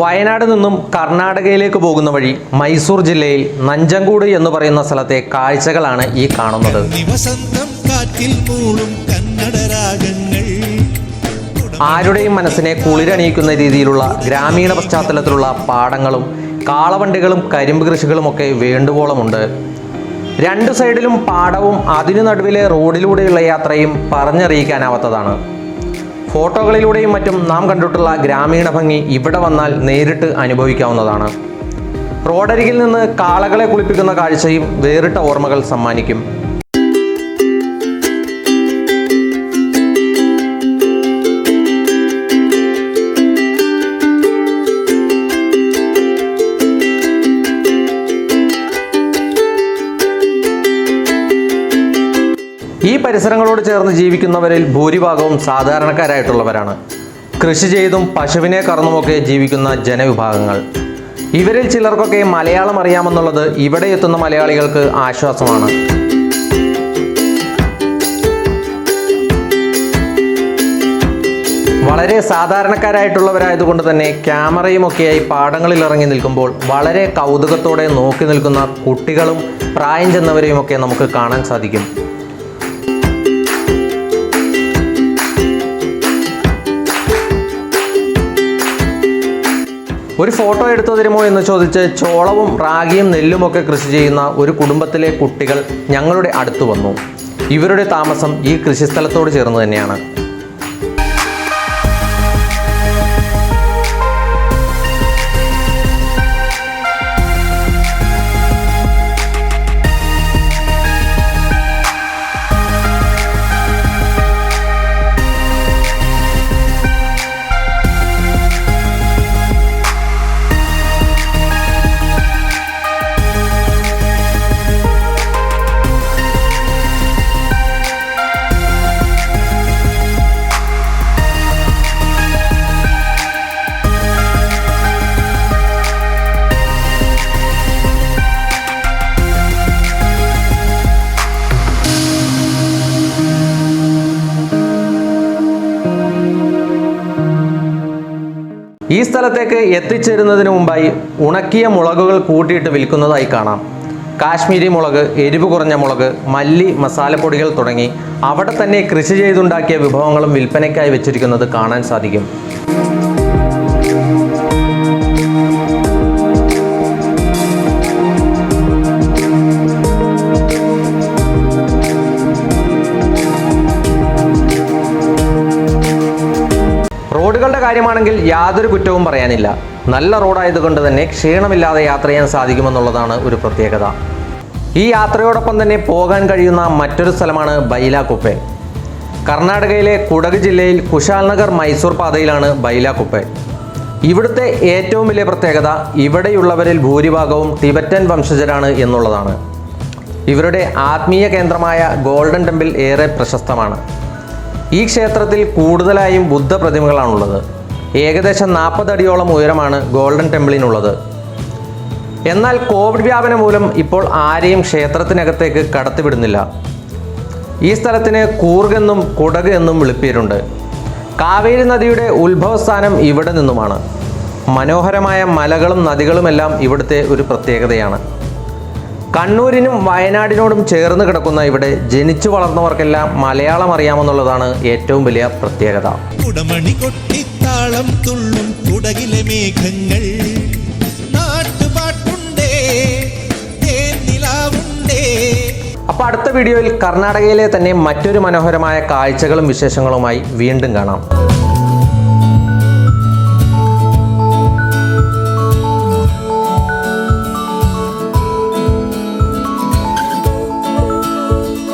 വയനാട് നിന്നും കർണാടകയിലേക്ക് പോകുന്ന വഴി മൈസൂർ ജില്ലയിൽ നഞ്ചങ്കൂട് എന്ന് പറയുന്ന സ്ഥലത്തെ കാഴ്ചകളാണ് ഈ കാണുന്നത്. ആരുടെയും മനസ്സിനെ കുളിരണിയിക്കുന്ന രീതിയിലുള്ള ഗ്രാമീണ പശ്ചാത്തലത്തിലുള്ള പാടങ്ങളും കാളവണ്ടികളും കരിമ്പ് കൃഷികളും ഒക്കെ വേണ്ടുവോളമുണ്ട്. രണ്ട് സൈഡിലും പാടവും അതിനു നടുവിലെ റോഡിലൂടെയുള്ള യാത്രയും പറഞ്ഞറിയിക്കാനാവാത്തതാണ്. ഫോട്ടോകളിലൂടെയും മറ്റും നാം കണ്ടിട്ടുള്ള ഗ്രാമീണ ഭംഗി ഇവിടെ വന്നാൽ നേരിട്ട് അനുഭവിക്കാവുന്നതാണ്. റോഡരികിൽ നിന്ന് കാളകളെ കുളിപ്പിക്കുന്ന കാഴ്ചയും വേറിട്ട ഓർമ്മകൾ സമ്മാനിക്കും. ഈ പരിസരങ്ങളോട് ചേർന്ന് ജീവിക്കുന്നവരിൽ ഭൂരിഭാഗവും സാധാരണക്കാരായിട്ടുള്ളവരാണ്. കൃഷി ചെയ്തും പശുവിനെ കറന്നുമൊക്കെ ജീവിക്കുന്ന ജനവിഭാഗങ്ങൾ. ഇവരിൽ ചിലർക്കൊക്കെ മലയാളം അറിയാമെന്നുള്ളത് ഇവിടെ എത്തുന്ന മലയാളികൾക്ക് ആശ്വാസമാണ്. വളരെ സാധാരണക്കാരായിട്ടുള്ളവരായതുകൊണ്ട് തന്നെ ക്യാമറയുമൊക്കെയായി പാടങ്ങളിൽ ഇറങ്ങി നിൽക്കുമ്പോൾ വളരെ കൗതുകത്തോടെ നോക്കി നിൽക്കുന്ന കുട്ടികളും പ്രായം ചെന്നവരെയും ഒക്കെ നമുക്ക് കാണാൻ സാധിക്കും. ഒരു ഫോട്ടോ എടുത്തു തരുമോ എന്ന് ചോദിച്ച് ചോളവും റാഗിയും നെല്ലുമൊക്കെ കൃഷി ചെയ്യുന്ന ഒരു കുടുംബത്തിലെ കുട്ടികൾ ഞങ്ങളുടെ അടുത്ത് വന്നു. ഇവരുടെ താമസം ഈ കൃഷിസ്ഥലത്തോട് ചേർന്ന് തന്നെയാണ്. ഈ സ്ഥലത്തേക്ക് എത്തിച്ചേരുന്നതിന് മുമ്പായി ഉണക്കിയ മുളകുകൾ കൂട്ടിയിട്ട് വിൽക്കുന്നതായി കാണാം. കാശ്മീരി മുളക് എരിവ് കുറഞ്ഞ മുളക് മല്ലി മസാലപ്പൊടികൾ തുടങ്ങി അവിടെ തന്നെ കൃഷി ചെയ്തുണ്ടാക്കിയ വിഭവങ്ങളും വിൽപ്പനയ്ക്കായി വെച്ചിരിക്കുന്നത് കാണാൻ സാധിക്കും. റോഡുകളുടെ കാര്യമാണെങ്കിൽ യാതൊരു കുറ്റവും പറയാനില്ല. നല്ല റോഡായതുകൊണ്ട് തന്നെ ക്ഷീണമില്ലാതെ യാത്ര ചെയ്യാൻ സാധിക്കുമെന്നുള്ളതാണ് ഒരു പ്രത്യേകത. ഈ യാത്രയോടൊപ്പം തന്നെ പോകാൻ കഴിയുന്ന മറ്റൊരു സ്ഥലമാണ് ബൈലാകുപ്പെ കർണാടകയിലെ കുടക് ജില്ലയിൽ കുശാൽനഗർ മൈസൂർ പാതയിലാണ് ബൈലാകുപ്പെ ഇവിടുത്തെ ഏറ്റവും വലിയ പ്രത്യേകത ഇവിടെയുള്ളവരിൽ ഭൂരിഭാഗവും ടിബറ്റൻ വംശജരാണ് എന്നുള്ളതാണ്. ഇവരുടെ ആത്മീയ കേന്ദ്രമായ ഗോൾഡൻ ടെമ്പിൾ ഏറെ പ്രശസ്തമാണ്. ഈ ക്ഷേത്രത്തിൽ കൂടുതലായും ബുദ്ധ പ്രതിമകളാണുള്ളത് ഏകദേശം നാൽപ്പതടിയോളം ഉയരമാണ് ഗോൾഡൻ ടെമ്പിളിനുള്ളത്. എന്നാൽ കോവിഡ് വ്യാപനം മൂലം ഇപ്പോൾ ആരെയും ക്ഷേത്രത്തിനകത്തേക്ക് കടത്തിവിടുന്നില്ല. ഈ സ്ഥലത്തിന് കൂർഗെന്നും കുടക് എന്നും വിളിപ്പേരുണ്ട്. കാവേരി നദിയുടെ ഉത്ഭവസ്ഥാനം ഇവിടെ നിന്നുമാണ്. മനോഹരമായ മലകളും നദികളുമെല്ലാം ഇവിടുത്തെ ഒരു പ്രത്യേകതയാണ്. കണ്ണൂരിനും വയനാടിനോടും ചേർന്ന് കിടക്കുന്ന ഇവിടെ ജനിച്ചു വളർന്നവർക്കെല്ലാം മലയാളം അറിയാമെന്നുള്ളതാണ് ഏറ്റവും വലിയ പ്രത്യേകത. അപ്പൊ കൊട്ടിത്താളം തുള്ളും കുടകിലെ മേഘങ്ങൾ. നാട്ടുപാട്ടുണ്ടേ തേന്നിലാവുണ്ടേ അപ്പോൾ അടുത്ത വീഡിയോയിൽ കർണാടകയിലെ തന്നെ മറ്റൊരു മനോഹരമായ കാഴ്ചകളും വിശേഷങ്ങളുമായി വീണ്ടും കാണാം.